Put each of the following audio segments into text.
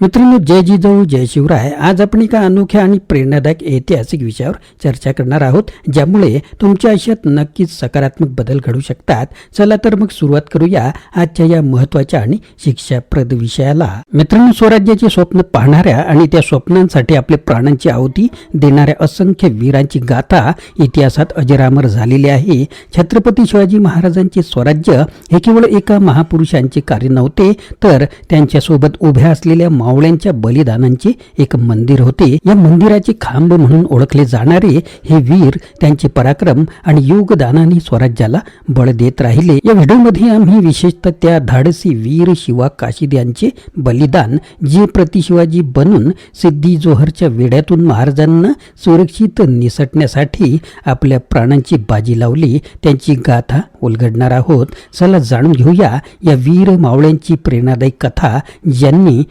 मित्रांनो जय जिजाऊ जय शिवराय. आज आपण एका अनोख्या आणि प्रेरणादायक ऐतिहासिक विषयावर चर्चा करणार आहोत ज्यामुळे तुमच्या आयुष्यात नक्कीच सकारात्मक बदल घडू शकतात. चला तर मग सुरुवात करूया आजच्या या महत्त्वाच्या आणि शिक्षाप्रद विषयाला. मित्रांनो स्वराज्याचे स्वप्न पाहणाऱ्या आणि त्या स्वप्नांसाठी आपले प्राणांची आहुती देणाऱ्या असंख्य वीरांची गाथा इतिहासात अजरामर झालेली आहे. छत्रपती शिवाजी महाराजांचे स्वराज्य हे केवळ एका महापुरुषांचे कार्य नव्हते तर त्यांच्यासोबत उभ्या असलेल्या मावळ्यांच्या बलिदानांचे एक मंदिर होते. या मंदिराचे खांब म्हणून ओळखले जाणारे हे वीर त्यांचे पराक्रम आणि योगदानाने स्वराज्याला बळ देत राहिले. या व्हिडिओमध्ये आम्ही विशेषतः त्या धाडसी वीर शिवा काशीद यांचे बलिदान जे प्रतिशिवाजी बनून सिद्धी जोहरच्या वेड्यातून महाराजांना सुरक्षित निसटण्यासाठी आपल्या प्राणांची बाजी लावली. त्यांची गाथा उलगडणार आहोत. चला जाणून घेऊया या वीर मावळ्यांची प्रेरणादायी कथा ज्यांनी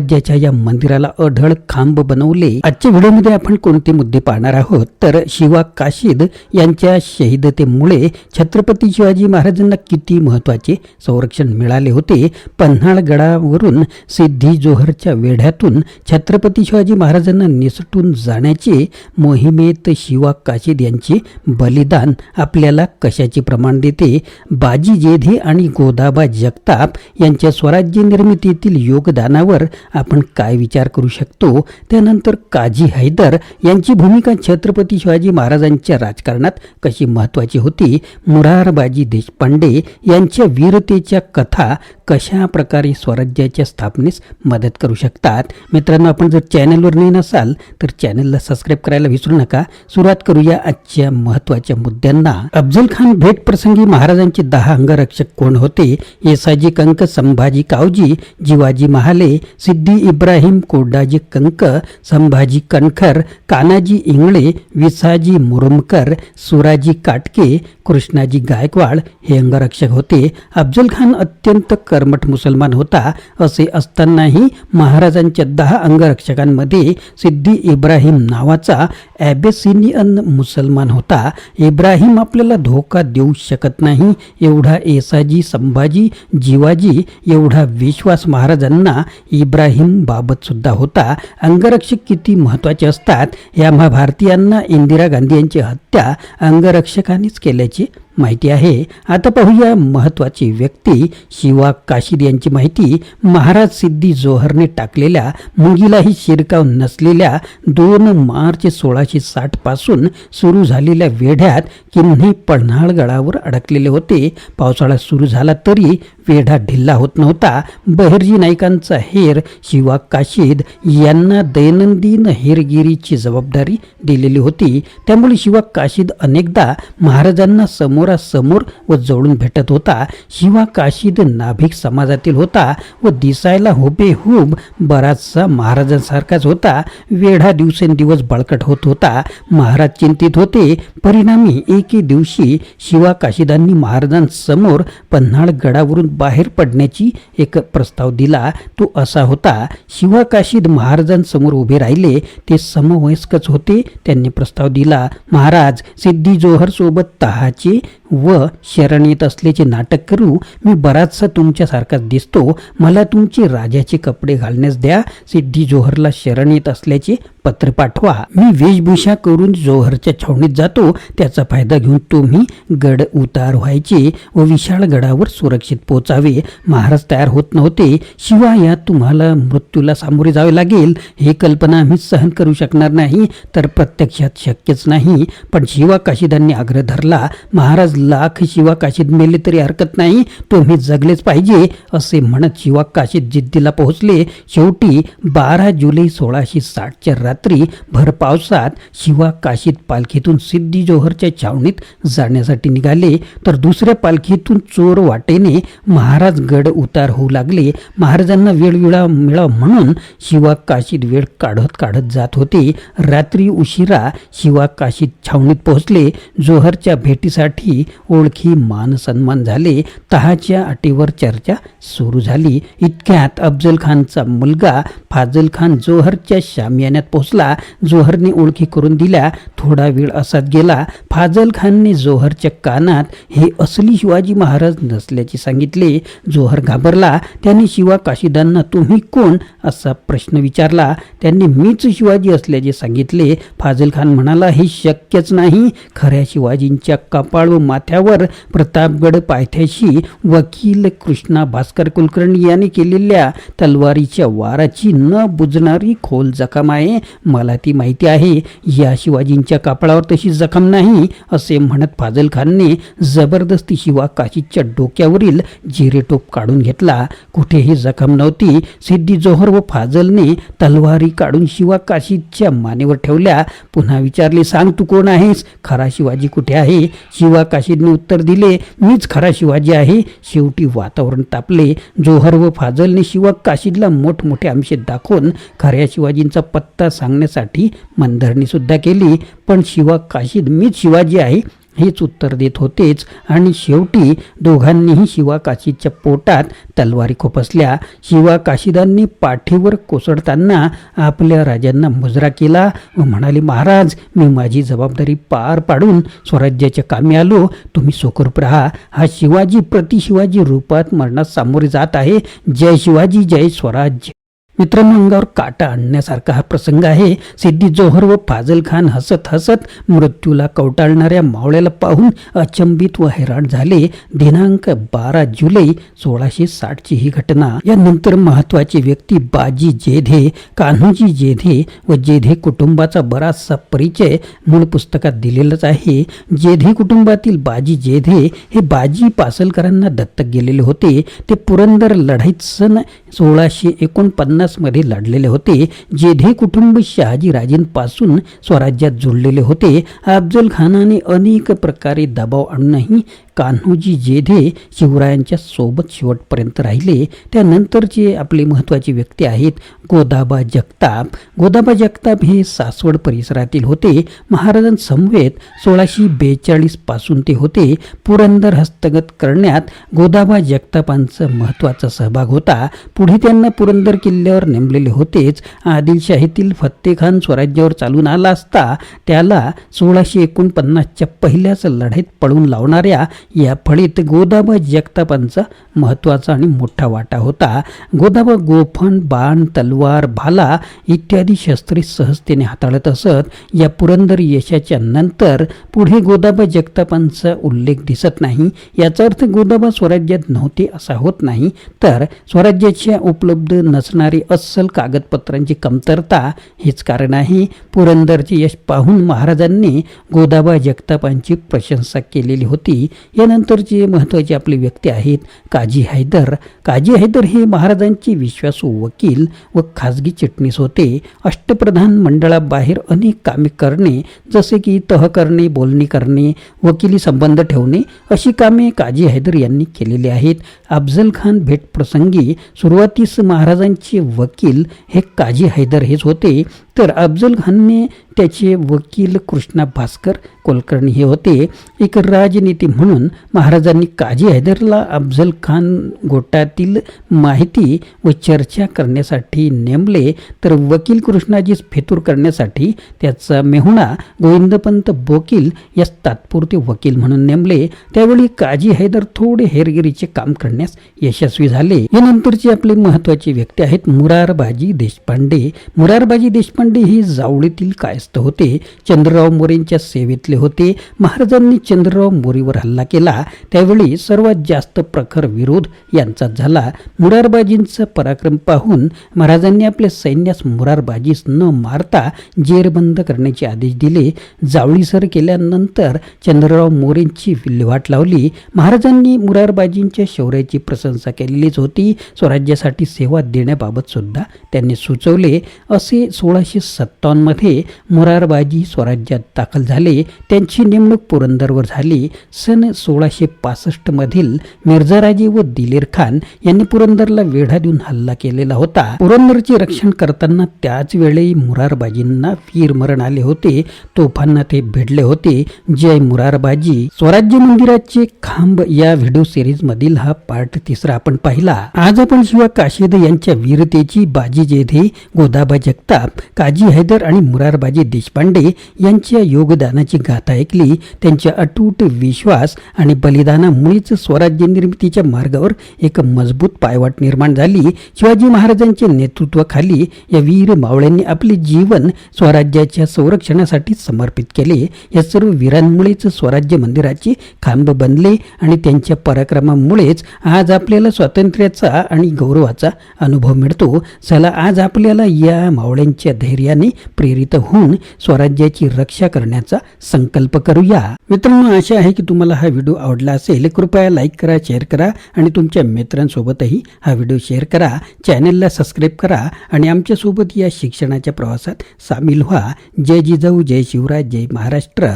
स्वराज्याच्या या मंदिराला अढळ खांब बनवले. आजच्या व्हिडिओमध्ये आपण कोणते मुद्दे पाहणार आहोत? तर शिवा काशीद यांच्या शहीदतेमुळे छत्रपती शिवाजी महाराजांना किती महत्त्वाचे संरक्षण मिळाले होते? पन्हाळगडावरून सिद्धी जोहरच्या वेढ्यातून छत्रपती शिवाजी महाराजांना निसटून जाण्याचे मोहिमेत शिवा काशीद यांचे बलिदान आपल्याला कशाचे प्रमाण देते? बाजी जेधे आणि गोदाबा जगताप यांच्या स्वराज्य निर्मितीतील योगदानावर आपण काय विचार करू शकतो? त्यानंतर काजी हैदर यांची भूमिका छत्रपती शिवाजी महाराजांच्या राजकारणात कशी महत्वाची होती? मुरारबाजी देशपांडे यांच्या वीरतेच्या कथा कशा प्रकारे स्वराज्याच्या स्थापनेस मदत करू शकतात? मित्रांनो आपण जर चॅनलवर नाही नसाल तर चॅनलला सबस्क्राईब करायला विसरू नका. सुरुवात करूया आजच्या महत्त्वाच्या मुद्द्यांना. अफजल खान भेट प्रसंगी महाराजांचे दहा अंगरक्षक कोण होते? येसाजी कंक संभाजी कावजी जिवाजी महाले सिद्ध इब्राहिम कोडाजी कंक संभाजी कणखर कानाजी इंगळे विसाजी मुरुमकर सुराजी काटके कृष्णाजी गायकवाड हे अंगरक्षक होते. अफजल खान अत्यंत कर्मठ मुसलमान होता असे असतानाही महाराजांच्या दहा अंगरक्षकांमध्ये सिद्धी इब्राहिम नावाचा ॲबेसिनियन मुसलमान होता. इब्राहिम आपल्याला धोका देऊ शकत नाही एवढा एसाजी संभाजी जिवाजी एवढा विश्वास महाराजांना इब्राहिम बाबत सुद्धा होता. अंगरक्षक किती महत्त्वाचे असतात या महाभारतीयांना इंदिरा गांधी यांची हत्या अंगरक्षकांनीच केल्याची माहिती आहे. आता पाहूया महत्वाची व्यक्ती शिवा काशीद यांची माहिती. महाराज सिद्धी जोहरने टाकलेल्या मुंगीलाही शिरकाव नसलेल्या दोन मार्च सोळाशे साठपासून सुरू झालेल्या वेढ्यात किन्ही पन्हाळगडावर अडकलेले होते. पावसाळा सुरू झाला तरी वेढा ढिल्ला होत नव्हता. बहिर्जी नाईकांचा हेर शिवा काशीद यांना दैनंदिन हेरगिरीची जबाबदारी दिलेली होती. त्यामुळे शिवा काशीद अनेकदा महाराजांना समोर समोरासमोर व जवळून भेटत होता. शिवा काशीद नाभिक समाजातील होता व दिसायला हुबेहूब बराचसा महाराजांसारखाच होता. वेढा दिवसेंदिवस बळकट होत होता. महाराज चिंतित होते. परिणामी एके दिवशी शिवा काशीदांनी महाराजांसमोर पन्हाळ गडावरून बाहेर पडण्याची एक प्रस्ताव दिला. तो असा होता शिवा काशीद महाराजांसमोर उभे राहिले. ते समवयस्कच होते त्यांनी प्रस्ताव दिला. महाराज सिद्धी जोहर सोबत तहाचे व शरण येत असल्याचे नाटक करू मी बराचसा तुमच्यासारखाच दिसतो. मला तुमचे राजाचे कपडे घालण्यास द्या. सिद्धी जोहरला शरण येत असल्याचे पत्र पाठवा. मी वेशभूषा करून जोहरच्या छावणीत जातो. त्याचा फायदा घेऊन तुम्ही गड उतार व्हायचे व विशाळ गडावर सुरक्षित पोचावे. महाराज तयार होत नव्हते. शिवाय यात तुम्हाला मृत्यूला सामोरे जावे लागेल. हे कल्पना आम्ही सहन करू शकणार नाही. तर प्रत्यक्षात शक्यच नाही. पण शिवा काशीदांनी आग्रह धरला. महाराज लाख शिवा काशीत मेले तरी हरकत नाही. तुम्ही जगलेच पाहिजे असे म्हणत शिवा काशीत जिद्दीला पोहोचले. शेवटी बारा जुलै सोळाशे साठच्या रात्री भर पावसात शिवा काशीत पालखीतून सिद्धी जोहरच्या छावणीत जाण्यासाठी निघाले. तर दुसऱ्या पालखीतून चोर वाटेने महाराज गड उतार होऊ लागले. महाराजांना वेळ वेळा म्हणून शिवा काशीत वेळ काढत काढत जात होते. रात्री उशिरा शिवा काशीत छावणीत पोहोचले. जोहरच्या भेटीसाठी ओळखी मान सन्मान झाले तहाच्या अटीवर चर्चा सुरू झाली. इतक्यात अफजल खानचा मुलगा फाजल खान जोहरच्या शामियान्यात पोहोचला. जोहरने ओळखी करून दिल्या. थोडा वेळ असाच गेला. फाजल खानने जोहरच्या कानात हे असली शिवाजी महाराज नसल्याचे सांगितले. जोहर घाबरला. त्याने शिवा काशीदांना तुम्ही कोण? असा प्रश्न विचारला. त्यांनी मीच शिवाजी असल्याचे सांगितले. फाजल खान म्हणाला हे शक्यच नाही. खऱ्या शिवाजींच्या कपाळ व माथ्यावर प्रतापगड पायथ्याशी वकील कृष्णा भास्कर कुलकर्णी यांनी केलेल्या तलवारीच्या वाराची न बुजणारी खोल जखम आहे. मला ती माहिती आहे. या शिवाजींच्या कापडावर तशी जखम नाही असे म्हणत फाजल खानने जबरदस्ती शिवा काशीच्या डोक्यावरील जिरेटोप काढून घेतला. कुठेही जखम नव्हती. सिद्धी जोहर व फाजलने तलवारी काढून शिवा काशीच्या मानेवर ठेवल्या. पुन्हा विचारले सांग तू कोण आहेस? खरा शिवाजी कुठे आहे? शिवा काशी काशीदने उत्तर दिले. मीच खरा शिवाजी आहे. शेवटी वातावरण तापले. जोहर व फाजलने शिवा काशीदला मोठमोठे आमशे दाखवून खऱ्या शिवाजींचा पत्ता सांगण्यासाठी मनधरणी सुद्धा केली. पण शिवा काशीद मीच शिवाजी आहे. हेच उत्तर देत होतेच. आणि शेवटी दोघांनीही शिवा काशीच्या पोटात तलवारी खोपसल्या. शिवा काशीदांनी पाठीवर कोसळताना आपल्या राजांना मुजरा केला व म्हणाले महाराज मी माझी जबाबदारी पार पाडून स्वराज्याच्या कामी आलो. तुम्ही सुखरूप राहा. हा शिवाजी प्रति शिवाजी रूपात मरणास सामोरे जात आहे. जय शिवाजी जय स्वराज्य. मित्रांनो अंगावर काटा आणण्यासारखा हा प्रसंग आहे. सिद्धी जोहर व फाजल खान हसत हसत मृत्यूला कवटाळणाऱ्या मावळ्याला पाहून अचंबित व हैराण झाले. दिनांक बारा जुलै सोळाशे साठची ही घटना. यानंतर महत्वाची व्यक्ती बाजी जेधे कान्होजी जेधे व जेधे कुटुंबाचा बराचसा परिचय मूळ पुस्तकात दिलेलाच आहे. जेधे कुटुंबातील बाजी जेधे हे बाजी पासलकरांना दत्तक गेलेले होते. ते पुरंदर लढाईत सन सोळाशे एकोणपन्नास मध्ये लढलेले होते. जेधे कुटुंब शहाजी राजेंपासून स्वराज्यात जुळलेले होते. अफजल खानाने अनेक प्रकारे दबाव आणूनही कान्होजी जेधे शिवरायांच्या सोबत शेवटपर्यंत राहिले त्यानंतरचे आपले महत्त्वाचे व्यक्ती आहेत गोदाबा जगताप. गोदाबा जगताप हे सासवड परिसरातील होते. महाराजांसमवेत सोळाशे बेचाळीसपासून ते होते. पुरंदर हस्तगत करण्यात गोदाबा जगतापांचा महत्त्वाचा सहभाग होता. पुढे त्यांना पुरंदर किल्ल्यावर नेमलेले होतेच. आदिलशाहीतील फत्तेखान स्वराज्यावर चालून आला असता त्याला सोळाशे एकोणपन्नासच्या पहिल्याच लढाईत पळून लावणाऱ्या या फळीत गोदाबा जगतापांचा महत्त्वाचा आणि मोठा वाटा होता. गोदाबा गोफण बाण तलवार भाला इत्यादी शस्त्रे सहजतेने हाताळत असत. या पुरंदर यशाच्या नंतर पुढे गोदाबा जगतापांचा उल्लेख दिसत नाही. याचा अर्थ गोदाबा स्वराज्यात नव्हते असा होत नाही. तर स्वराज्याच्या उपलब्ध नसणारी अस्सल कागदपत्रांची कमतरता हेच कारण आहे. पुरंदरचे यश पाहून महाराजांनी गोदाबा जगतापांची प्रशंसा केलेली होती. यानंतरचे महत्त्वाचे आपले व्यक्ती आहेत काजी हैदर. काजी हैदर हे महाराजांचे विश्वासू वकील व खाजगी चिटणीस होते. अष्टप्रधान मंडळाबाहेर अनेक कामे करणे जसे की तह करणे बोलणी करणे वकिली संबंध ठेवणे अशी कामे काजी हैदर यांनी केलेली आहेत. अफजल खान भेटप्रसंगी सुरुवातीस महाराजांचे वकील हे काजी हैदर हेच होते. तर अफजल खानने त्याचे वकील कृष्णा भास्कर कुलकर्णी हे होते. एक राजनीती म्हणून महाराजांनी काजी हैदरला अफजल खान गोटातील माहिती व चर्चा करण्यासाठी नेमले. तर वकील कृष्णाजीस फेतूर करण्यासाठी त्याचा मेहुणा गोविंदपंत बोकील यास तात्पुरते वकील म्हणून नेमले. त्यावेळी काजी हैदर थोडे हेरगिरीचे काम करण्यास यशस्वी झाले. यानंतरचे आपले महत्त्वाचे व्यक्ती आहेत मुरारबाजी देशपांडे. मुरारबाजी देशपांडे हे जावळीतील कायस्थ होते. चंद्रराव मोरेंच्या सेवेतले होते. महाराजांनी चंद्रराव मोरेवर हल्ला केला. त्यावेळी सर्वात जास्त प्रखर विरोध यांचाच झाला. मुरारबाजींचा पराक्रम पाहून महाराजांनी आपल्या सैन्यास मुरारबाजीस न मारता जेरबंद करण्याचे आदेश दिले. जावळीसर केल्यानंतर चंद्रराव मोरेंची विल्हेवाट लावली. महाराजांनी मुरारबाजींच्या शौर्याची प्रशंसा केलेलीच होती. स्वराज्यासाठी सेवा देण्याबाबत सुद्धा त्यांनी सुचवले. असे सोळाशे सत्तावन्नमध्ये मुरारबाजी स्वराज्यात दाखल झाले. त्यांची नेमणूक पुरंदरवर झाली. सन सोळाशे पासष्टमधील मिर्झाराजे व दिलेर खान यांनी पुरंदरला वेढा देऊन हल्ला केलेला होता. पुरंदरचे रक्षण करताना त्याच वेळी मुरारबाजींना वीरमरण आले होते. तोफांना ते भिडले होते. जय मुरारबाजी. स्वराज्य मंदिराचे खांब या व्हिडिओ सिरीज मधील हा पार्ट तिसरा आपण पाहिला. आज आपण शिवा काशीद यांच्या वीरतेची बाजी जेधे गोदाबा जगताप काजी हैदर आणि मुरारबाजी देशपांडे यांच्या योगदानाची गाथा ऐकली त्यांच्या अटूट विश्वास आणि बलिदानामुळेच स्वराज्य निर्मितीच्या मार्गावर एक मजबूत पायवाट निर्माण झाली. शिवाजी महाराजांच्या नेतृत्वाखाली या वीर मावळ्यांनी आपले जीवन स्वराज्याच्या संरक्षणासाठी समर्पित केले. या सर्व वीरांमुळेच स्वराज्य मंदिराचे खांब बनले आणि त्यांच्या पराक्रमामुळेच आज आपल्याला स्वातंत्र्याचा आणि गौरवाचा अनुभव मिळतो. चला आज आपल्याला या मावळ्यांच्या धैर्याने प्रेरित होऊन स्वराज्याची रक्षा करण्याचा संकल्प करूया. मित्रांनो आशा आहे की तुम्हाला हा व्हिडिओ आवडला असेल. कृपया लाईक करा शेअर करा आणि तुमच्या मित्रांसोबतही हा व्हिडिओ शेअर करा. चॅनलला सबस्क्राईब करा आणि आमच्यासोबत या शिक्षणाच्या प्रवासात सामील व्हा. जय जिजाऊ जय शिवराज जय महाराष्ट्र.